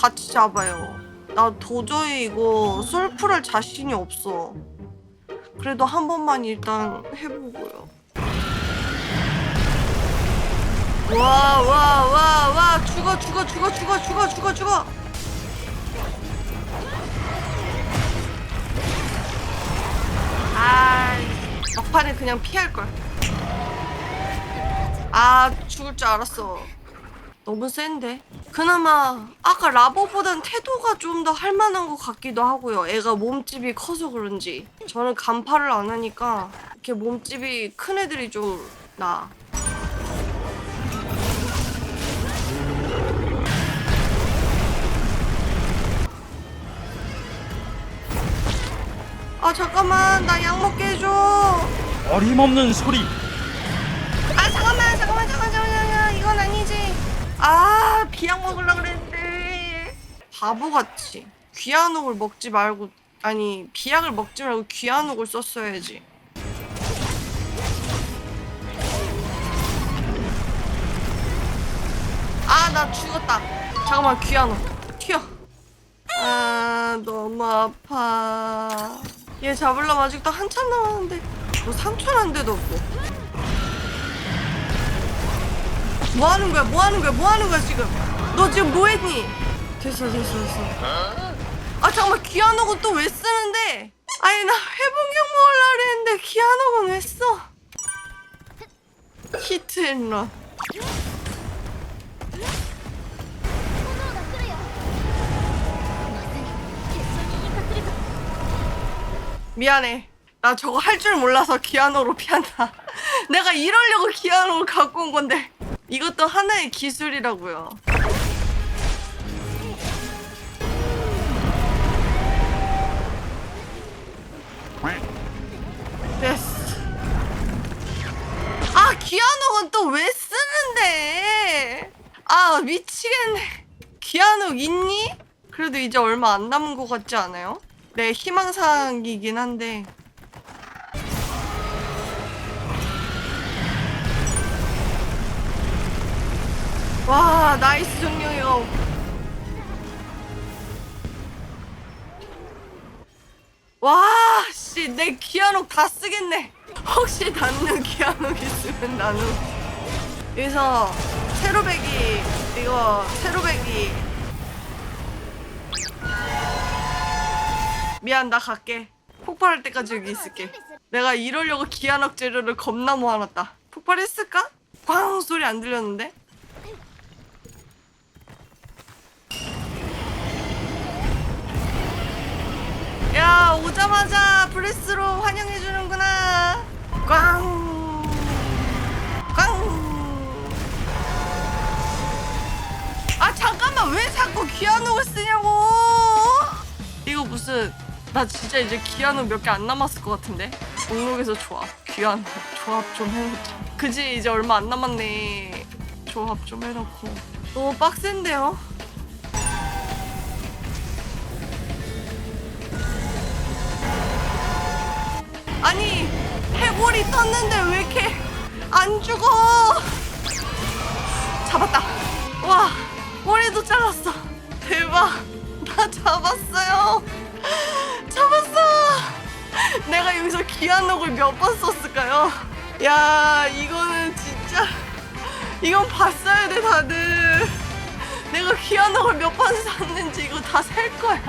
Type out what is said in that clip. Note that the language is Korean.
같이 잡아요. 나 도저히 이거 솔프를 자신이 없어. 그래도 한 번만 일단 해보고요. 와, 와, 와, 와, 죽어, 죽어, 죽어, 죽어, 죽어, 죽어, 죽어. 아, 막판에 그냥 피할 걸. 아, 죽을 줄 알았어. 너무 센데. 그나마 아까 라보보단 태도가 좀 더 할만한 것 같기도 하고요. 애가 몸집이 커서 그런지. 저는 간파를 안 하니까 이렇게 몸집이 큰 애들이 좀 나. 아 잠깐만 나 약 먹게 해줘. 어림없는 소리 바보같이 귀한 옥을 먹지 말고 아니 비약을 먹지 말고 귀한 옥을 썼어야지 아 나 죽었다 잠깐만 귀한 옥 튀어 아 너무 아파 얘 잡으려면 아직도 한참 남았는데 뭐 상처난 데도 없고 뭐 하는 거야? 뭐 하는 거야? 뭐 하는 거야 지금? 너 지금 뭐 했니? 됐어 됐어 됐어. 아 잠깐만 귀한옥은 또 왜 쓰는데? 아니 나 회복용 먹으려 그랬는데 귀한옥은 왜 써? 히트 앤런. 미안해. 나 저거 할 줄 몰라서 기아노로 피한다. 내가 이러려고 기아노를 갖고 온 건데 이것도 하나의 기술이라고요. 기아노는 또왜 쓰는데? 아 미치겠네. 기아노 있니? 그래도 이제 얼마 안 남은 것 같지 않아요? 내 희망사항이긴 한데 와 나이스 정령이가 와씨 내 기아녹 다 쓰겠네 혹시 닿는 기아녹 있으면 나는 여기서 세로배기 이거 세로배기 미안 나 갈게. 폭발할 때까지 여기 있을게. 내가 이러려고 기아녹 재료를 겁나 모아놨다. 폭발했을까? 꽝 소리 안 들렸는데? 야 오자마자 브레스로 환영해주는구나 꽝. 꽝. 아 잠깐만. 왜 자꾸 기아녹을 쓰냐고? 이거 무슨 나 진짜 이제 기아녹 몇개 안 남았을 것 같은데? 목록에서 조합 귀한 조합 좀 해놓자. 그지? 이제 얼마 안 남았네. 조합 좀 해놓고. 너무 빡센데요? 아니 해골이 떴는데 왜 이렇게 안 죽어? 잡았다. 와 머리도 잘랐어. 대박. 나 잡았어요. 잡았어. 내가 여기서 기한옥을 몇 번 썼을까요? 야 이거는 진짜 이건 봤어야 돼 다들. 내가 기한옥을 몇 번 샀는지 이거 다 셀 거야